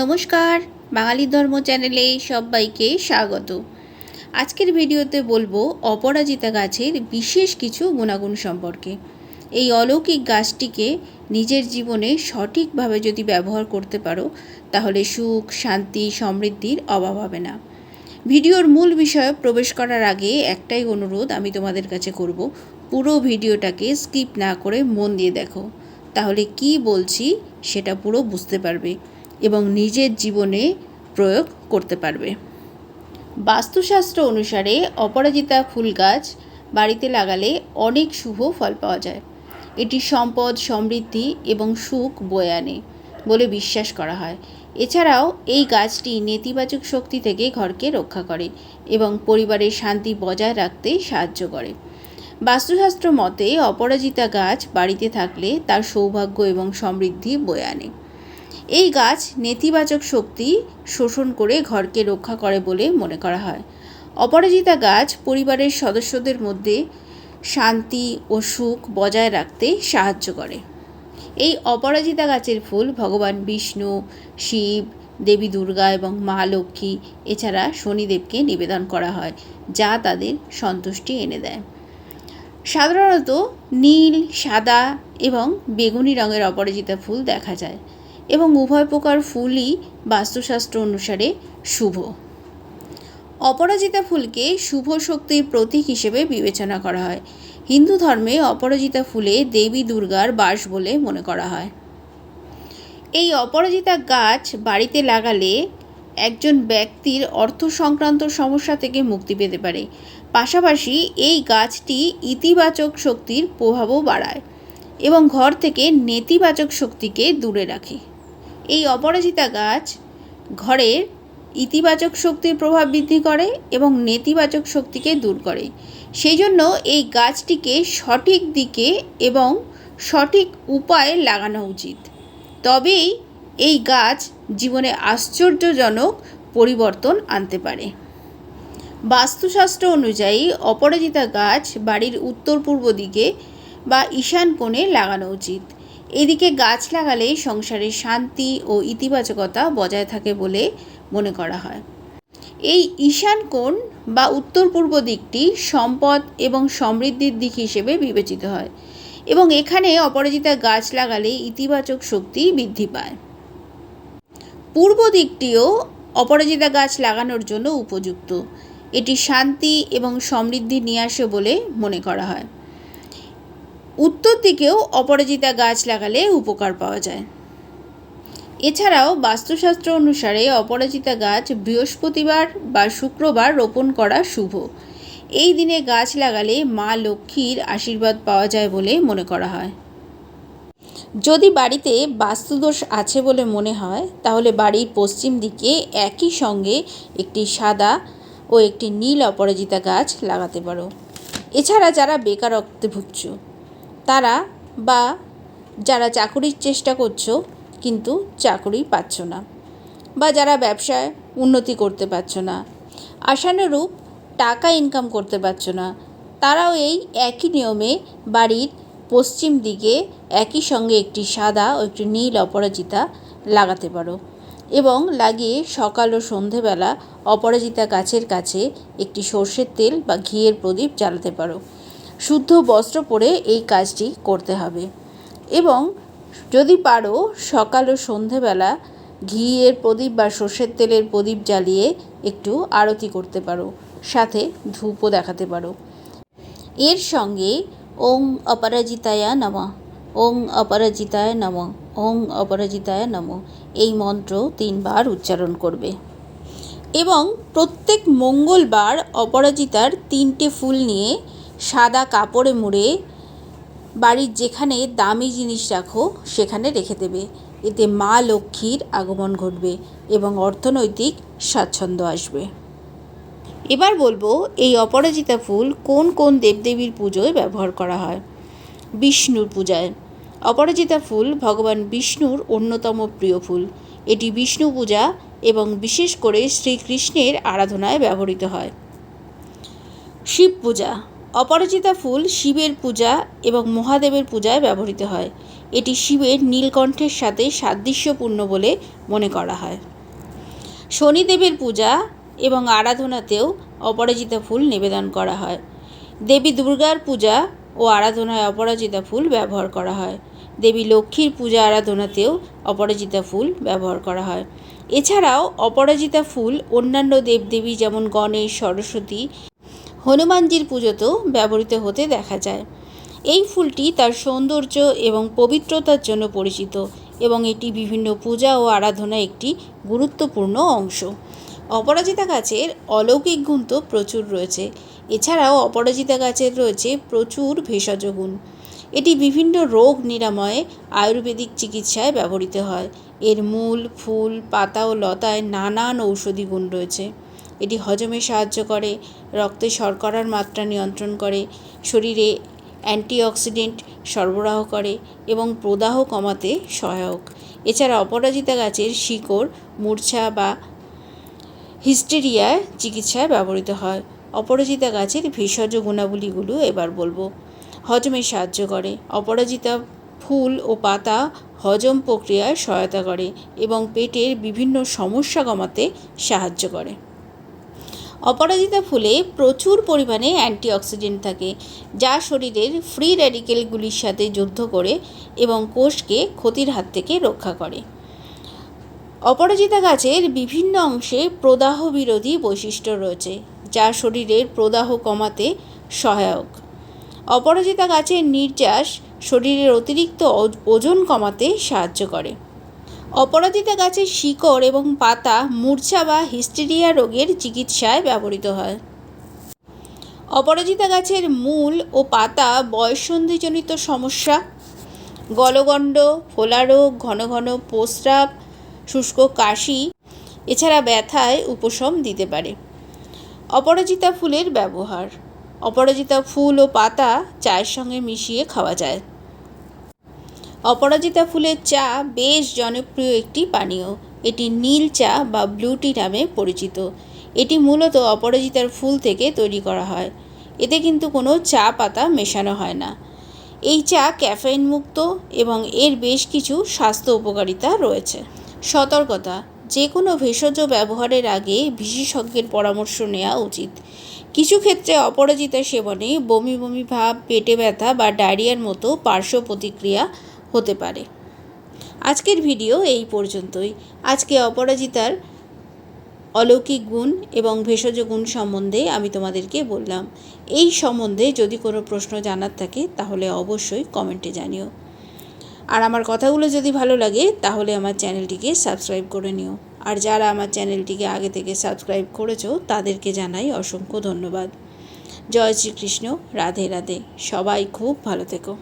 নমস্কার, বাঙালি ধর্ম চ্যানেলে সবাইকে স্বাগত। আজকের ভিডিওতে বলব অপরাজিতা গাছের বিশেষ কিছু গুণাগুণ সম্পর্কে। এই অলৌকিক গাছটিকে নিজের জীবনে সঠিকভাবে যদি ব্যবহার করতে পারো, তাহলে সুখ, শান্তি, সমৃদ্ধির অভাব হবে না। ভিডিওর মূল বিষয়ে প্রবেশ করার আগে একটাই অনুরোধ আমি তোমাদের কাছে করব, পুরো ভিডিওটাকে স্কিপ না করে মন দিয়ে দেখো। তাহলে কি বলছি সেটা পুরো বুঝতে পারবে। এবং নিজের জীবনে প্রয়োগ করতে পারবে। বাস্তুশাস্ত্র অনুসারে অপরাজিতা ফুল গাছ বাড়িতে লাগালে অনেক শুভ ফল পাওয়া যায়। এটি সম্পদ, সমৃদ্ধি এবং সুখ বয়ে আনে বলে বিশ্বাস করা হয়। এছাড়াও এই গাছটি নেতিবাচক শক্তি থেকে ঘরকে রক্ষা করে এবং পরিবারের শান্তি বজায় রাখতে সাহায্য করে। বাস্তুশাস্ত্র মতে অপরাজিতা গাছ বাড়িতে থাকলে তার সৌভাগ্য এবং সমৃদ্ধি বয়ে আনে। এই গাছ নেতিবাচক শক্তি শোষণ করে ঘরকে রক্ষা করে বলে মনে করা হয়। অপরাজিতা গাছ পরিবারের সদস্যদের মধ্যে শান্তি ও সুখ বজায় রাখতে সাহায্য করে। এই অপরাজিতা গাছের ফুল ভগবান বিষ্ণু, শিব, দেবী দুর্গা এবং মা লক্ষ্মী, এছাড়া শনিদেবকে নিবেদন করা হয়, যা তাদের সন্তুষ্টি এনে দেয়। সাধারণত নীল, সাদা এবং বেগুনি রঙের অপরাজিতা ফুল দেখা যায়। এবং উভয় প্রকার ফুলই বাস্তুশাস্ত্র অনুসারে শুভ। অপরাজিতা ফুলকে শুভ শক্তির প্রতীক হিসেবে বিবেচনা করা হয়। হিন্দু ধর্মে অপরাজিতা ফুলে দেবী দুর্গার বাস বলে মনে করা হয়। এই অপরাজিতা গাছ বাড়িতে লাগালে একজন ব্যক্তির অর্থ সংক্রান্ত সমস্যা থেকে মুক্তি পেতে পারে। পাশাপাশি এই গাছটি ইতিবাচক শক্তির প্রভাবও বাড়ায় এবং ঘর থেকে নেতিবাচক শক্তিকে দূরে রাখে। এই অপরাজিতা গাছ ঘরের ইতিবাচক শক্তির প্রভাব বৃদ্ধি করে এবং নেতিবাচক শক্তিকে দূর করে। সেই জন্য এই গাছটিকে সঠিক দিকে এবং সঠিক উপায়ে লাগানো উচিত। তবেই এই গাছ জীবনে আশ্চর্যজনক পরিবর্তন আনতে পারে। বাস্তুশাস্ত্র অনুযায়ী অপরাজিতা গাছ বাড়ির উত্তর পূর্ব দিকে বা ঈশান কোণে লাগানো উচিত। এদিকে গাছ লাগালে সংসারে শান্তি ও ইতিবাচকতা বজায় থাকে বলে মনে করা হয়। এই ঈশান কোণ বা উত্তর পূর্ব দিকটি সম্পদ এবং সমৃদ্ধির দিক হিসেবে বিবেচিত হয় এবং এখানে অপরাজিতা গাছ লাগালে ইতিবাচক শক্তি বৃদ্ধি পায়। পূর্ব দিকটিও অপরাজিতা গাছ লাগানোর জন্য উপযুক্ত। এটি শান্তি এবং সমৃদ্ধি নিয়ে আসে বলে মনে করা হয়। উত্তর দিকেও অপরাজিতা গাছ লাগালে উপকার পাওয়া যায়। এছাড়াও বাস্তুশাস্ত্র অনুসারে অপরাজিতা গাছ বৃহস্পতিবার বা শুক্রবার রোপণ করা শুভ। এই দিনে গাছ লাগালে মা লক্ষ্মীর আশীর্বাদ পাওয়া যায় বলে মনে করা হয়। যদি বাড়িতে বাস্তুদোষ আছে বলে মনে হয়, তাহলে বাড়ির পশ্চিম দিকে একই সঙ্গে একটি সাদা ও একটি নীল অপরাজিতা গাছ লাগাতে পারো। এছাড়া যারা বেকারত্বে ভুগছ তারা বা যারা চাকুরির চেষ্টা করছ, কিন্তু চাকুরি পাচ্ছ না বা যারা ব্যবসায় উন্নতি করতে পারছ না, আশানুরূপ টাকা ইনকাম করতে পারছ না, তারাও এই একই নিয়মে বাড়ির পশ্চিম দিকে একই সঙ্গে একটি সাদা ও একটি নীল অপরাজিতা লাগাতে পারো এবং লাগিয়ে সকাল ও সন্ধেবেলা অপরাজিতা গাছের কাছে একটি সর্ষের তেল বা ঘিয়ের প্রদীপ জ্বালাতে পারো। শুদ্ধ বস্ত্র পরে এই কাজটি করতে হবে। এবং যদি পারো, সকাল ও সন্ধেবেলা ঘিয়ের প্রদীপ বা সর্ষের তেলের প্রদীপ জ্বালিয়ে একটু আরতি করতে পারো, সাথে ধূপও দেখাতে পারো। এর সঙ্গে ওং অপরাজিতায়া নম, ওং অপরাজিতায় নম, ওং অপরাজিতায় নম এই মন্ত্র তিনবার উচ্চারণ করবে। এবং প্রত্যেক মঙ্গলবার অপরাজিতার তিনটে ফুল নিয়ে সাদা কাপড়ে মুড়ে বাড়ির যেখানে দামি জিনিস রাখো, সেখানে রেখে দেবে। এতে মা লক্ষ্মীর আগমন ঘটবে এবং অর্থনৈতিক স্বাচ্ছন্দ্য আসবে। এবার বলব, এই অপরাজিতা ফুল কোন কোন দেবদেবীর পুজোয় ব্যবহার করা হয়? বিষ্ণুর পূজায়। অপরাজিতা ফুল ভগবান বিষ্ণুর অন্যতম প্রিয় ফুল। এটি বিষ্ণু পূজা এবং বিশেষ করে শ্রীকৃষ্ণের আরাধনায় ব্যবহৃত হয়। শিব পূজা। অপরাজিতা ফুল শিবের পূজা এবং মহাদেবের পূজায় ব্যবহৃত হয়। এটি শিবের নীলকণ্ঠের সাথে সাদৃশ্যপূর্ণ বলে মনে করা হয়। শনিদেবের পূজা এবং আরাধনাতেও অপরাজিতা ফুল নিবেদন করা হয়। দেবী দুর্গার পূজা ও আরাধনায় অপরাজিতা ফুল ব্যবহার করা হয়। দেবী লক্ষ্মীর পূজা আরাধনাতেও অপরাজিতা ফুল ব্যবহার করা হয়। এছাড়াও অপরাজিতা ফুল অন্যান্য দেবদেবী যেমন গণেশ, সরস্বতী হনুমানজির পুজোতেও ব্যবহৃত হতে দেখা যায়। এই ফুলটি তার সৌন্দর্য এবং পবিত্রতার জন্য পরিচিত এবং এটি বিভিন্ন পূজা ও আরাধনায় একটি গুরুত্বপূর্ণ অংশ। অপরাজিতা গাছের অলৌকিক গুণ তো প্রচুর রয়েছে। এছাড়াও অপরাজিতা গাছের রয়েছে প্রচুর ভেষজ গুণ। এটি বিভিন্ন রোগ নিরাময়ে আয়ুর্বেদিক চিকিৎসায় ব্যবহৃত হয়। এর মূল, ফুল, পাতা ও লতায় নানান ঔষধি গুণ রয়েছে। এটি হজমে সাহায্য করে, রক্তে শর্করার মাত্রা নিয়ন্ত্রণ করে, শরীরে অ্যান্টিঅক্সিডেন্ট সরবরাহ করে এবং প্রদাহ কমাতে সহায়ক। এছাড়া অপরাজিতা গাছের শিকড়, মূর্ছা বা হিস্টেরিয়ায় চিকিৎসায় ব্যবহৃত হয়। অপরাজিতা গাছের ভেষজ গুণাবলীগুলো এবার বলব। হজমে সাহায্য করে। অপরাজিতা ফুল ও পাতা হজম প্রক্রিয়ায় সহায়তা করে এবং পেটের বিভিন্ন সমস্যা কমাতে সাহায্য করে। অপরাজিতা ফুলে প্রচুর পরিমাণে অ্যান্টিঅক্সিডেন্ট থাকে, যা শরীরের ফ্রি র্যাডিকেলগুলির সাথে যুদ্ধ করে এবং কোষকে ক্ষতির হাত থেকে রক্ষা করে। অপরাজিতা গাছের বিভিন্ন অংশে প্রদাহ বিরোধী বৈশিষ্ট্য রয়েছে, যা শরীরের প্রদাহ কমাতে সহায়ক। অপরাজিতা গাছের নির্যাস শরীরের অতিরিক্ত ওজন কমাতে সাহায্য করে। অপরাজিতা গাছের শিকড় এবং পাতা মূর্ছা বা হিস্টেরিয়া রোগের চিকিৎসায় ব্যবহৃত হয়। অপরাজিতা গাছের মূল ও পাতা বয়ঃসন্ধিজনিত সমস্যা, গলগণ্ড, ফোলা রোগ, ঘন ঘন প্রস্রাব, শুষ্ক কাশি, এছাড়া ব্যথায় উপশম দিতে পারে। অপরাজিতা ফুলের ব্যবহার। অপরাজিতা ফুল ও পাতা চায়ের সঙ্গে মিশিয়ে খাওয়া যায়। অপরাজিতা ফুলের চা বেশ জনপ্রিয় একটি পানীয়। এটি নীল চা বা ব্লু টি নামে পরিচিত। এটি মূলত অপরাজিতার ফুল থেকে তৈরি করা হয়। এতে কিন্তু কোনো চা পাতা মেশানো হয় না। এই চা ক্যাফেইন মুক্ত এবং এর বেশ কিছু স্বাস্থ্য উপকারিতা রয়েছে। সতর্কতা, যে কোনো ভেষজ ব্যবহারের আগে বিশেষজ্ঞের পরামর্শ নেওয়া উচিত। কিছু ক্ষেত্রে অপরাজিতা সেবনে বমি বমি ভাব, পেটে ব্যথা বা ডায়রিয়ার মতো পার্শ্ব প্রতিক্রিয়া হতে পারে। আজকের ভিডিও এই পর্যন্তই। আজকে অপরাজিতার অলৌকিক গুণ এবং ভেষজ গুণ সম্বন্ধে আমি তোমাদেরকে বললাম। এই সম্বন্ধে যদি কোনো প্রশ্ন জানার থাকে, তাহলে অবশ্যই কমেন্টে জানিও। আর আমার কথাগুলো যদি ভালো লাগে, তাহলে আমার চ্যানেলটিকে সাবস্ক্রাইব করে নিও। আর যারা আমার চ্যানেলটিকে আগে থেকে সাবস্ক্রাইব করেছ, তাদেরকে জানাই অসংখ্য ধন্যবাদ। জয় শ্রীকৃষ্ণ। রাধে রাধে। সবাই খুব ভালো থেকো।